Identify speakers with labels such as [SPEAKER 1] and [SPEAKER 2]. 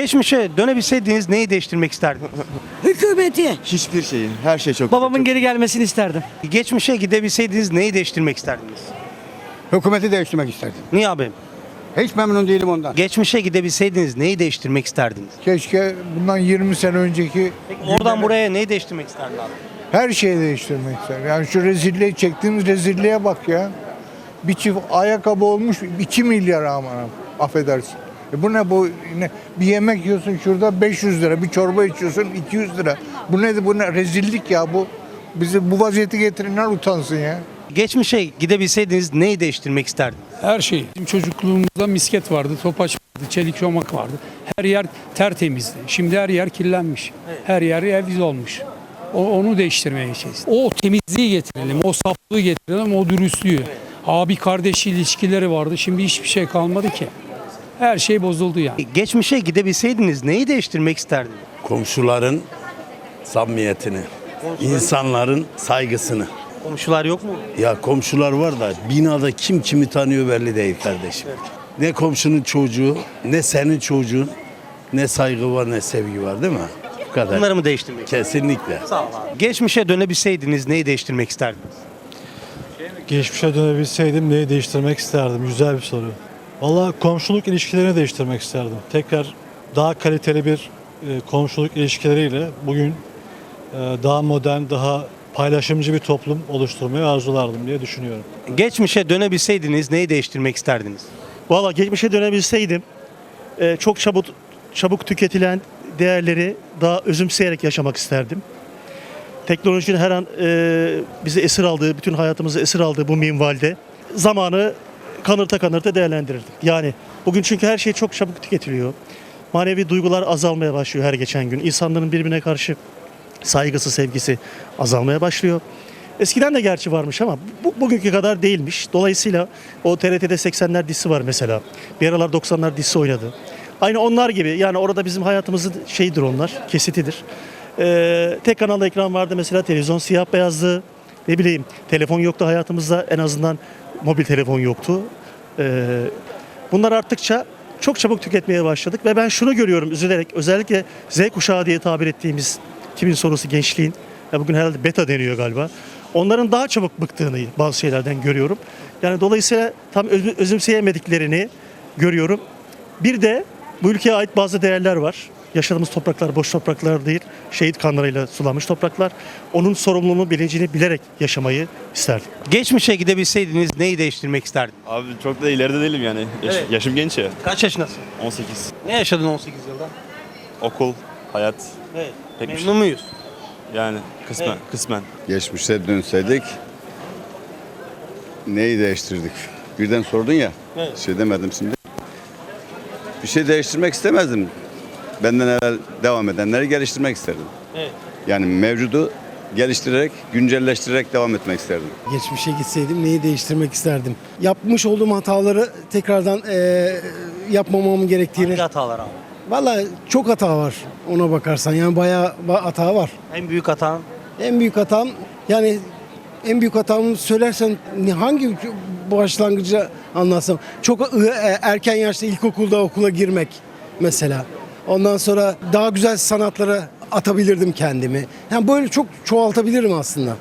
[SPEAKER 1] Geçmişe dönebilseydiniz neyi değiştirmek isterdiniz?
[SPEAKER 2] Hükümeti.
[SPEAKER 3] Hiçbir şeyi. Her şey çok
[SPEAKER 4] Babamın
[SPEAKER 3] çok-
[SPEAKER 4] geri gelmesini isterdim.
[SPEAKER 1] Geçmişe gidebilseydiniz neyi değiştirmek isterdiniz?
[SPEAKER 5] Hükümeti değiştirmek isterdim.
[SPEAKER 1] Niye abi?
[SPEAKER 5] Hiç memnun değilim ondan.
[SPEAKER 1] Geçmişe gidebilseydiniz neyi değiştirmek isterdiniz?
[SPEAKER 6] Keşke bundan 20 sene önceki
[SPEAKER 1] Oradan buraya neyi değiştirmek isterdin abi?
[SPEAKER 6] her şeyi değiştirmek ister. Yani şu rezilliği çektiğimiz rezilliğe bak ya. Bir çift ayakkabı olmuş 2 milyar aman affedersin. E bu ne bu ne? Bir yemek yiyorsun şurada 500 lira, bir çorba içiyorsun 200 lira. Bu nedir bu ne rezillik ya bu. Bizi bu vaziyeti getirenler utansın ya.
[SPEAKER 1] Geçmişe gidebilseydiniz neyi değiştirmek isterdiniz?
[SPEAKER 7] Her şey. Bizim çocukluğumuzda misket vardı, topaç vardı, çelik çomak vardı. Her yer tertemizdi. Şimdi her yer kirlenmiş. Her yer eviz olmuş. O, onu değiştirmeye çalışacağız. O temizliği getirelim, o saflığı getirelim, o dürüstlüğü. Abi kardeş ilişkileri vardı. Şimdi hiçbir şey kalmadı ki. Her şey bozuldu yani.
[SPEAKER 1] Geçmişe gidebilseydiniz neyi değiştirmek isterdiniz?
[SPEAKER 8] komşuların samimiyetini, insanların saygısını.
[SPEAKER 1] Komşular yok mu?
[SPEAKER 8] Ya komşular var da binada kim kimi tanıyor belli değil kardeşim. Ne komşunun çocuğu, ne senin çocuğun, ne saygı var ne sevgi var değil mi? Bu kadar.
[SPEAKER 1] Bunları mı değiştirmek
[SPEAKER 8] Kesinlikle.
[SPEAKER 1] Sağ ol abi. Geçmişe dönebilseydiniz neyi değiştirmek isterdiniz?
[SPEAKER 9] Geçmişe dönebilseydim neyi değiştirmek isterdim? Güzel bir soru. Valla komşuluk ilişkilerini değiştirmek isterdim. Tekrar daha kaliteli bir e, komşuluk ilişkileriyle bugün e, daha modern, daha paylaşımcı bir toplum oluşturmayı arzulardım diye düşünüyorum.
[SPEAKER 1] Geçmişe dönebilseydiniz neyi değiştirmek isterdiniz?
[SPEAKER 10] Valla geçmişe dönebilseydim e, çok çabuk çabuk tüketilen değerleri daha özümseyerek yaşamak isterdim. Teknolojinin her an bizi esir aldığı, bütün hayatımızı esir aldığı bu minvalde zamanı kanırta kanırta değerlendirirdik. Yani bugün çünkü her şey çok çabuk tüketiliyor. Manevi duygular azalmaya başlıyor her geçen gün. İnsanların birbirine karşı saygısı, sevgisi azalmaya başlıyor. Eskiden de gerçi varmış ama bu, bugünkü kadar değilmiş. Dolayısıyla o TRT'de 80'ler dizisi var mesela. Bir aralar 90'lar dizisi oynadı. Aynı onlar gibi yani orada bizim hayatımızın şeyidir onlar, kesitidir. Ee, tek kanal ekran vardı mesela televizyon siyah beyazdı. Ne bileyim telefon yoktu hayatımızda en azından mobil telefon yoktu. Ee, bunlar arttıkça çok çabuk tüketmeye başladık ve ben şunu görüyorum üzülerek özellikle Z kuşağı diye tabir ettiğimiz 2000 sonrası gençliğin ya bugün herhalde beta deniyor galiba. Onların daha çabuk bıktığını bazı şeylerden görüyorum. Yani dolayısıyla tam öz- özümseyemediklerini görüyorum. Bir de bu ülkeye ait bazı değerler var. Yaşadığımız topraklar boş topraklar değil. Şehit kanlarıyla sulanmış topraklar. Onun sorumluluğunu, bilincini bilerek yaşamayı isterdim.
[SPEAKER 1] Geçmişe gidebilseydiniz neyi değiştirmek isterdiniz?
[SPEAKER 3] Abi çok da ileride değilim yani. Yaş-
[SPEAKER 1] Evet.
[SPEAKER 3] Yaşım genç ya.
[SPEAKER 1] Kaç yaşındasın?
[SPEAKER 3] 18.
[SPEAKER 1] Ne yaşadın 18 yılda?
[SPEAKER 3] Okul, hayat.
[SPEAKER 1] Evet.
[SPEAKER 3] Pek bir
[SPEAKER 1] Memnun
[SPEAKER 3] şey.
[SPEAKER 1] muyuz?
[SPEAKER 3] Yani kısmen.
[SPEAKER 1] Evet.
[SPEAKER 3] Kısmen.
[SPEAKER 11] Geçmişe dönseydik neyi değiştirdik? Birden sordun ya.
[SPEAKER 1] Evet.
[SPEAKER 11] Şey demedim şimdi. Bir şey değiştirmek istemezdim. Benden evvel devam edenleri geliştirmek isterdim.
[SPEAKER 1] Evet.
[SPEAKER 11] Yani mevcudu geliştirerek, güncelleştirerek devam etmek isterdim.
[SPEAKER 2] Geçmişe gitseydim neyi değiştirmek isterdim? Yapmış olduğum hataları tekrardan eee, yapmamam gerektiğini.
[SPEAKER 1] Hangi hatalar abi?
[SPEAKER 2] Valla çok hata var ona bakarsan. Yani bayağı ba- hata var.
[SPEAKER 1] En büyük hatan
[SPEAKER 2] En büyük hatam yani en büyük hatamı söylersen hangi başlangıcı anlatsam? Çok e, erken yaşta ilkokulda okula girmek mesela. Ondan sonra daha güzel sanatlara atabilirdim kendimi. Yani böyle çok çoğaltabilirim aslında.